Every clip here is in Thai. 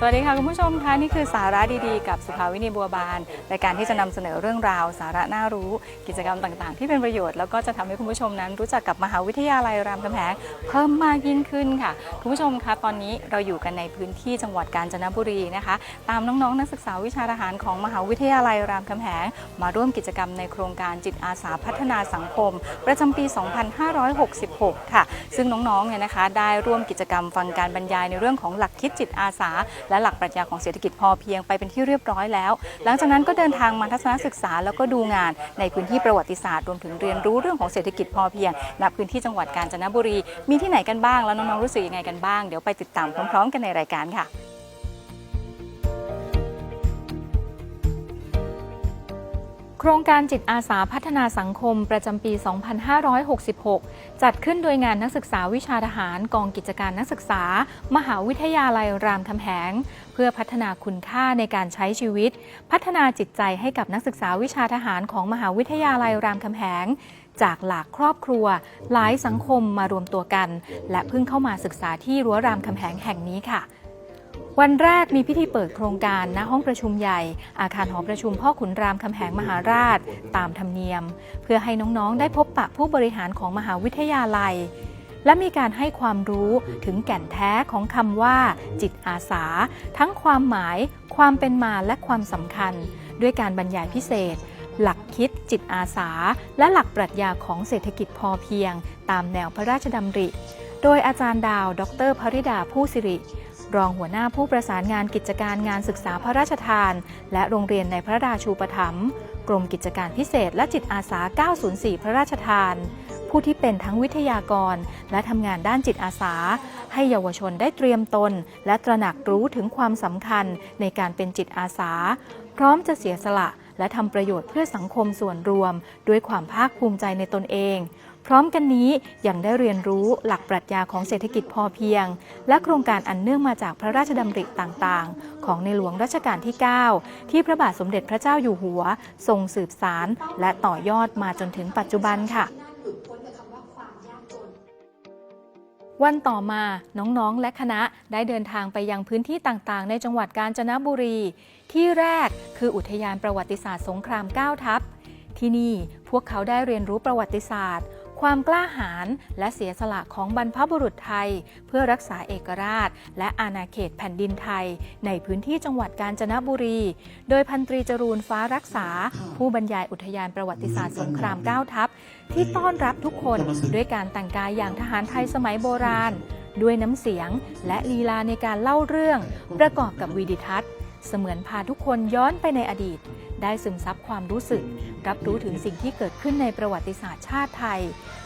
สวัสดีค่ะคุณผู้ชมคะนี่คือสาระดีๆ กับสุภาวินีบัวบานรายการที่จะนำเสนอเรื่องราว สาระน่ารู้ กิจกรรมต่างๆ ที่เป็นประโยชน์แล้วก็จะทำให้คุณผู้ชมนั้น รู้จักกับมหาวิทยาลัยรามคำแหงเพิ่มมากยิ่งขึ้นค่ะ คุณผู้ชมคะตอนนี้เราอยู่กันในพื้นที่จังหวัดกาญจนบุรีนะคะ ตามน้องๆ นักศึกษาวิชาทหารของมหาวิทยาลัยรามคำแหงมาร่วมกิจกรรมในโครงการจิตอาสาพัฒนาสังคม ประจำปี 2566 ค่ะ ซึ่งน้องๆเนี่ยนะคะได้ร่วมกิจกรรมฟังการบรรยายในเรื่องของหลักคิดจิตอาสาและหลักปรัชญาของเศรษฐกิจพอเพียงไปเป็นที่เรียบร้อยแล้ว หลังจากนั้นก็เดินทางมาทัศนศึกษาแล้วก็ดูงานในพื้นที่ประวัติศาสตร์รวมถึงเรียนรู้เรื่องของเศรษฐกิจพอเพียงณพื้นที่จังหวัดกาญจนบุรี มีที่ไหนกันบ้างแล้วน้องๆรู้สึกยังไงกันบ้าง เดี๋ยวไปติดตามพร้อมๆ กันในรายการค่ะ โครงการจิตอาสาพัฒนาสังคมประจำปี 2566 จัดขึ้นโดยงานนักศึกษาวิชาทหารกองกิจการนักศึกษา มหาวิทยาลัยรามคำแหง เพื่อพัฒนาคุณค่าในการใช้ชีวิต พัฒนาจิตใจให้กับนักศึกษาวิชาทหารของมหาวิทยาลัยรามคำแหง จากหลากครอบครัว หลายสังคมมารวมตัวกัน และเพิ่งเข้ามาศึกษาที่รั้วรามคำแหงแห่งนี้ค่ะ วันแรกมีพิธีเปิดโครงการณห้องประชุมใหญ่ อาคารหอประชุมพ่อขุนรามคำแหงมหาราช ตามธรรมเนียม เพื่อให้น้องๆ ได้พบปะผู้บริหารของมหาวิทยาลัย และมีการให้ความรู้ถึงแก่นแท้ของคำว่า จิตอาสา ทั้งความหมาย ความเป็นมาและความสำคัญ ด้วยการบรรยายพิเศษ หลักคิดจิตอาสา และหลักปรัชญาของเศรษฐกิจพอเพียง ตามแนวพระราชดำริ โดยอาจารย์ดาว ดรพริดาผู้สิริ รองหัวหน้าผู้ประสานงานกิจการงานศึกษาพระราชทาน และโรงเรียนในพระราชูปถัมภ์กรมกิจการพิเศษและจิตอาสา 904 พระราชทาน ผู้ที่เป็นทั้งวิทยากร และทำงานด้านจิตอาสา ให้เยาวชนได้เตรียมตน และตระหนักรู้ถึงความสำคัญในการเป็นจิตอาสา พร้อมจะเสียสละและทำประโยชน์เพื่อสังคมส่วนรวม ด้วยความภาคภูมิใจในตนเอง พร้อมกันนี้ยังได้เรียนรู้หลักปรัชญาของเศรษฐกิจพอเพียง และโครงการอันเนื่องมาจากพระราชดำริต่างๆ ของในหลวงรัชกาลที่ 9 ที่พระบาทสมเด็จพระเจ้าอยู่หัว ทรงสืบสารและต่อยอดมาจนถึงปัจจุบันค่ะวันต่อมาน้องๆ และคณะได้เดินทางไปยังพื้นที่ต่างๆ ในจังหวัดกาญจนบุรี ที่แรกคืออุทยานประวัติศาสตร์สงคราม 9 ทัพ ที่นี่พวกเขาได้เรียนรู้ประวัติศาสตร์ ความกล้าหาญและเสียสละของบรรพบุรุษไทย เพื่อรักษาเอกราช และอาณาเขตแผ่นดินไทย ในพื้นที่จังหวัดกาญจนบุรี โดยพันตรีจรูนฟ้ารักษา ผู้บรรยายอุทยานประวัติศาสตร์สงคราม9ทัพ ที่ต้อนรับทุกคนด้วยการแต่งกายอย่างทหารไทยสมัยโบราณ ด้วยน้ำเสียงและลีลาในการเล่าเรื่อง ประกอบกับวีดิทัศน์ เสมือนพาทุกคนย้อนไปในอดีต ได้ซึมซับความรู้สึก รับรู้ถึงสิ่งที่เกิดขึ้นในประวัติศาสตร์ชาติไทย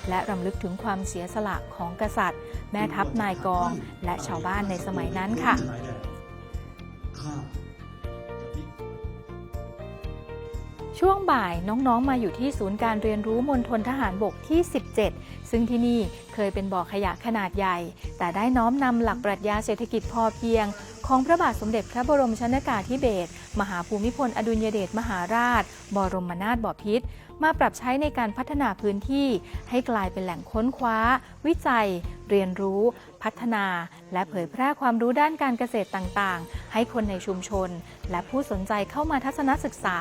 และรำลึกถึงความเสียสละของกษัตริย์ แม่ทัพนายกอง และชาวบ้านในสมัยนั้นค่ะช่วงบ่ายน้องๆ มาอยู่ที่ศูนย์การเรียนรู้มณฑลทหารบกที่ 17 ซึ่งที่นี่เคยเป็นบ่อขยะขนาดใหญ่ แต่ได้น้อมนำหลักปรัชญาเศรษฐกิจพอเพียง ของพระบาทสมเด็จพระบรมชนากาธิเบศรมหาภูมิพลอดุลยเดชมหาราช บรมนาถบพิตรมาปรับใช้ในการพัฒนาพื้นที่ ให้กลายเป็นแหล่งค้นคว้า วิจัย เรียนรู้ พัฒนา และเผยแพร่ความรู้ด้านการเกษตรต่างๆ ให้คนในชุมชน และผู้สนใจเข้ามาทัศนศึกษา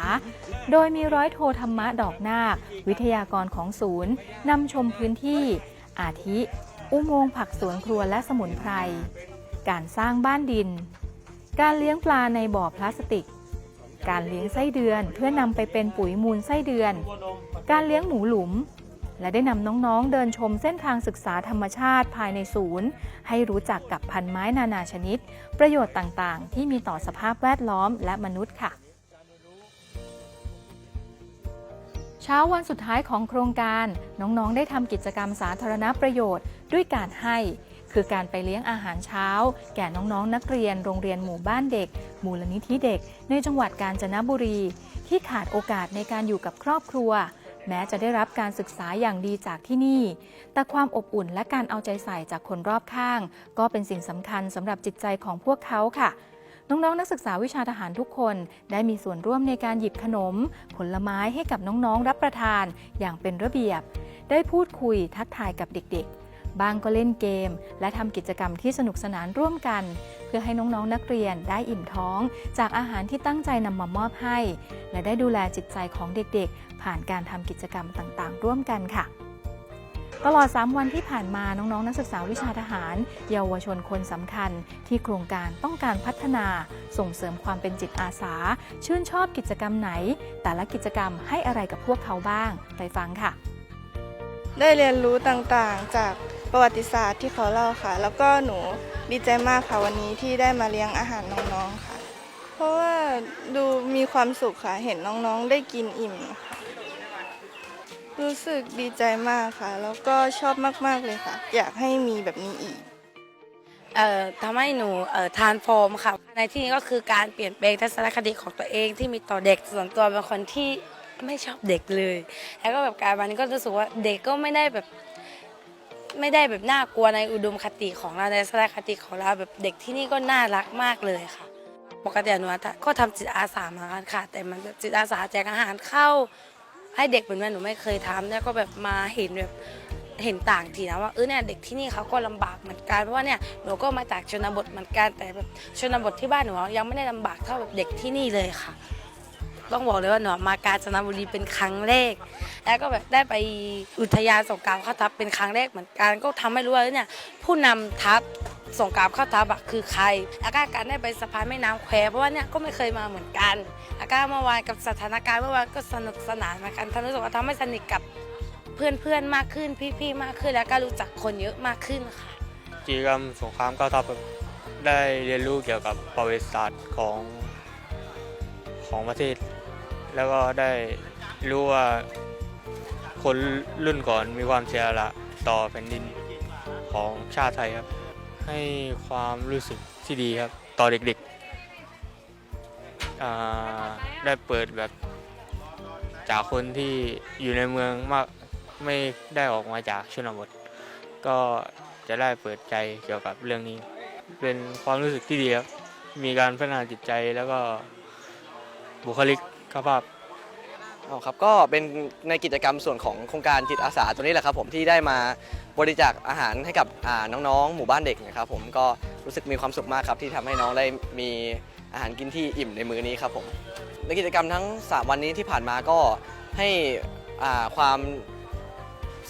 โดยมีร้อยโทธรรมะดอกนาค วิทยากรของศูนย์นำชมพื้นที่ อาทิ อุโมงค์ผักสวนครัวและสมุนไพรการสร้างบ้านดิน การเลี้ยงปลาในบ่อพลาสติก การเลี้ยงไส้เดือนเพื่อนำไปเป็นปุ๋ยมูลไส้เดือน การเลี้ยงหมูหลุม และได้นำน้องๆ เดินชมเส้นทางศึกษาธรรมชาติภายในศูนย์ ให้รู้จักกับพันไม้นานาชนิด ประโยชน์ต่างๆ ที่มีต่อสภาพแวดล้อมและมนุษย์ค่ะ เช้าวันสุดท้ายของโครงการน้องๆ ได้ทำกิจกรรมสาธารณประโยชน์ ด้วยการให้ คือการไปเลี้ยงอาหารเช้า แก่น้องๆนักเรียนโรงเรียนหมู่บ้านเด็ก มูลนิธิเด็ก ในจังหวัดกาญจนบุรี ที่ขาดโอกาสในการอยู่กับครอบครัว แม้จะได้รับการศึกษาอย่างดีจากที่นี่ แต่ความอบอุ่นและการเอาใจใส่จากคนรอบข้าง ก็เป็นสิ่งสำคัญสำหรับจิตใจของพวกเขาค่ะน้องๆ นักศึกษาวิชาทหารทุกคนได้มีส่วนร่วมในการหยิบขนม ผลไม้ให้กับน้องๆ รับประทานอย่างเป็นระเบียบ ได้พูดคุยทักทายกับเด็กๆ บางก็เล่นเกม และทำกิจกรรมที่สนุกสนานร่วมกัน เพื่อให้น้องๆนักเรียนได้อิ่มท้อง จากอาหารที่ตั้งใจนำมามอบให้ และได้ดูแลจิตใจของเด็กๆ ผ่านการทำกิจกรรมต่างๆ ร่วมกันค่ะตลอด 3 วันที่ผ่านมาน้องๆ นักศึกษาวิชาทหาร เยาวชนคนสำคัญ ที่โครงการต้องการพัฒนา ส่งเสริมความเป็นจิตอาสา ชื่นชอบกิจกรรมไหน แต่ละกิจกรรมให้อะไรกับพวกเขาบ้าง ไปฟังค่ะ ได้เรียนรู้ต่างๆ จาก ประวัติศาสตร์ที่เขาเล่าค่ะ แล้วก็หนูดีใจมากค่ะวันนี้ที่ได้มาเลี้ยงอาหารน้องๆค่ะ เพราะว่าดูมีความสุขค่ะ เห็นน้องๆได้กินอิ่มค่ะรู้สึกดีใจมากค่ะ แล้วก็ชอบมากๆเลยค่ะ อยากให้มีแบบนี้อีกเอ่อทำให้หนูเอ่อทานโฟมค่ะ ในที่นี้ก็คือการเปลี่ยนแปลงทัศนคติของตัวเองที่มีต่อเด็กส่วนตัวเป็นคนที่ไม่ชอบเด็กเลย แล้วก็แบบการวันนี้ก็รู้สึกว่าเด็กก็ไม่ได้แบบ ไม่ได้แบบน่ากลัวในอุดมคติของเราในทัศนคติของเราแบบเด็กที่นี่ก็น่ารักมากเลยค่ะ ปกติหนูก็ทำจิตอาสามากันค่ะ แต่มันแบบจิตอาสาแจกอาหารเข้า ให้เด็กเหมือนกันหนูไม่เคยทำแล้วก็แบบมาเห็นแบบเห็นต่างทีนะว่าเออเนี่ยเด็กที่นี่เขาก็ลำบากเหมือนกันเพราะว่าเนี่ยหนูก็มาจากชนบทเหมือนกันแต่แบบชนบทที่บ้านหนูยังไม่ได้ลำบากเท่าแบบเด็กที่นี่เลยค่ะ ต้องบอกเลยว่าหนูมากาญจนบุรีเป็นครั้งแรก แล้วก็แบบได้ไปอุทยานสงกรามข้าทัพเป็นครั้งแรกเหมือนกันก็ทำให้รู้ว่าเนี่ยผู้นำทัพสงกรามข้าทัพคือใครแล้วก็การได้ไปสะพานแม่น้ำแควเพราะว่าเนี่ยก็ไม่เคยมาเหมือนกันแล้วก็เมื่อวานกับสถานการณ์เมื่อวานก็สนุกสนานเหมือนกันทำรู้สึกว่าทำให้สนิทกับเพื่อนๆมากขึ้นพี่ๆมากขึ้น แล้วก็รู้จักคนเยอะมากขึ้นค่ะกิจกรรมสงครามเก้าทัพได้เรียนรู้เกี่ยวกับประวัติศาสตร์ของของประเทศ แล้วก็ได้รู้ว่าคนรุ่นก่อนมีความเสียสละต่อแผ่นดินของชาติไทยครับ ให้ความรู้สึกที่ดีครับ ต่อเด็กๆ ได้เปิดแบบจากคนที่อยู่ในเมืองมากไม่ได้ออกมาจากชนบท ก็จะได้เปิดใจเกี่ยวกับเรื่องนี้ เป็นความรู้สึกที่ดีครับ มีการพัฒนาจิตใจแล้วก็บุคลิก ภาพอ๋อครับก็เป็นในกิจกรรมส่วนของโครงการจิตอาสาตัวนี้แหละครับผมที่ได้มาบริจาคอาหารให้กับอ่าน้องๆ หมู่บ้านเด็กนะครับผมก็รู้สึกมีความสุขมากครับที่ทำให้น้องได้มีอาหารกินที่อิ่มในมื้อนี้ครับผมในกิจกรรมทั้ง 3 วันนี้ที่ผ่านมาก็ให้อ่าความ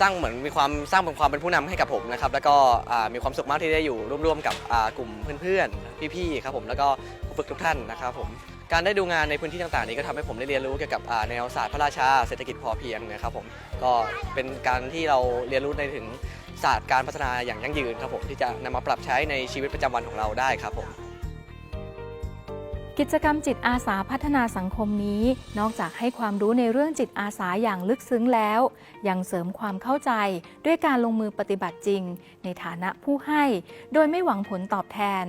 สร้างเหมือนมีความสร้างเป็นความเป็นผู้นำให้กับผมนะครับแล้วก็อ่ามีความสุขมากที่ได้อยู่ร่วมๆกับอ่ากลุ่มเพื่อนๆพี่ๆครับผมแล้วก็ผู้ฝึกทุกท่านนะครับผม การได้ดูงานในพื้นที่ต่างๆนี้ก็ทำให้ผมได้เรียนรู้เกี่ยวกับแนวศาสตร์พระราชาเศรษฐกิจพอเพียงนะครับผมก็เป็นการที่เราเรียนรู้ในถึงศาสตร์การพัฒนาอย่างยั่งยืนครับผมที่จะนำมาปรับใช้ในชีวิตประจำวันของเราได้ครับผมกิจกรรมจิตอาสาพัฒนาสังคมนี้ นอกจากให้ความรู้ในเรื่องจิตอาสาอย่างลึกซึ้งแล้ว ยังเสริมความเข้าใจด้วยการลงมือปฏิบัติจริง ในฐานะผู้ให้ โดยไม่หวังผลตอบแทน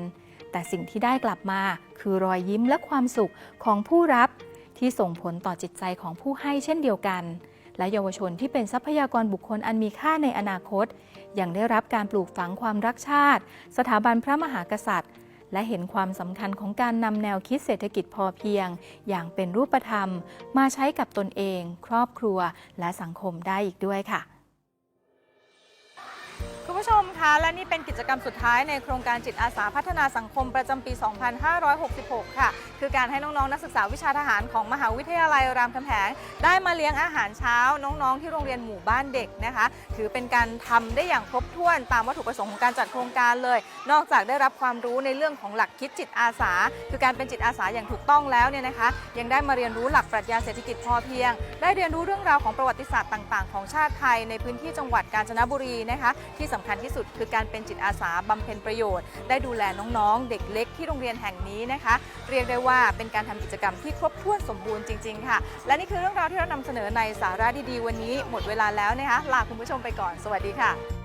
แต่สิ่งที่ได้กลับมาคือรอยยิ้มและความสุขของผู้รับ ที่ส่งผลต่อจิตใจของผู้ให้เช่นเดียวกัน และเยาวชนที่เป็นทรัพยากรบุคคลอันมีค่าในอนาคต ยังได้รับการปลูกฝังความรักชาติ สถาบันพระมหากษัตริย์ และเห็นความสำคัญของการนำแนวคิดเศรษฐกิจพอเพียง อย่างเป็นรูปธรรม มาใช้กับตนเอง ครอบครัว และสังคมได้อีกด้วยค่ะ คุณผู้ชมคะและนี่เป็นกิจกรรมสุดท้ายในโครงการจิตอาสาพัฒนาสังคมประจำปี 2566 ค่ะ คือการให้น้อง ๆ นักศึกษาวิชาทหารของมหาวิทยาลัยรามคำแหงได้มาเลี้ยงอาหารเช้าน้องๆ ที่โรงเรียนหมู่บ้านเด็กนะคะ ถือเป็นการทำได้อย่างครบถ้วนตามวัตถุประสงค์ของการจัดโครงการเลย นอกจากได้รับความรู้ในเรื่องของหลักคิดจิตอาสา คือการเป็นจิตอาสาอย่างถูกต้องแล้วเนี่ยนะคะ ยังได้มาเรียนรู้หลักปรัชญาเศรษฐกิจพอเพียง ได้เรียนรู้เรื่องราวของประวัติศาสตร์ต่าง ๆ ของชาติไทยในพื้นที่จังหวัดกาญจนบุรีนะคะที่สำคัญที่สุดคือการเป็นจิตอาสาบำเพ็ญประโยชน์ ได้ดูแลน้องๆ เด็กเล็กที่โรงเรียนแห่งนี้นะคะ เรียกได้ว่าเป็นการทำกิจกรรมที่ครบถ้วนสมบูรณ์จริงๆค่ะ และนี่คือเรื่องราวที่เรานำเสนอในสาระดีๆ วันนี้ หมดเวลาแล้วนะคะลาคุณผู้ชมไปก่อน สวัสดีค่ะ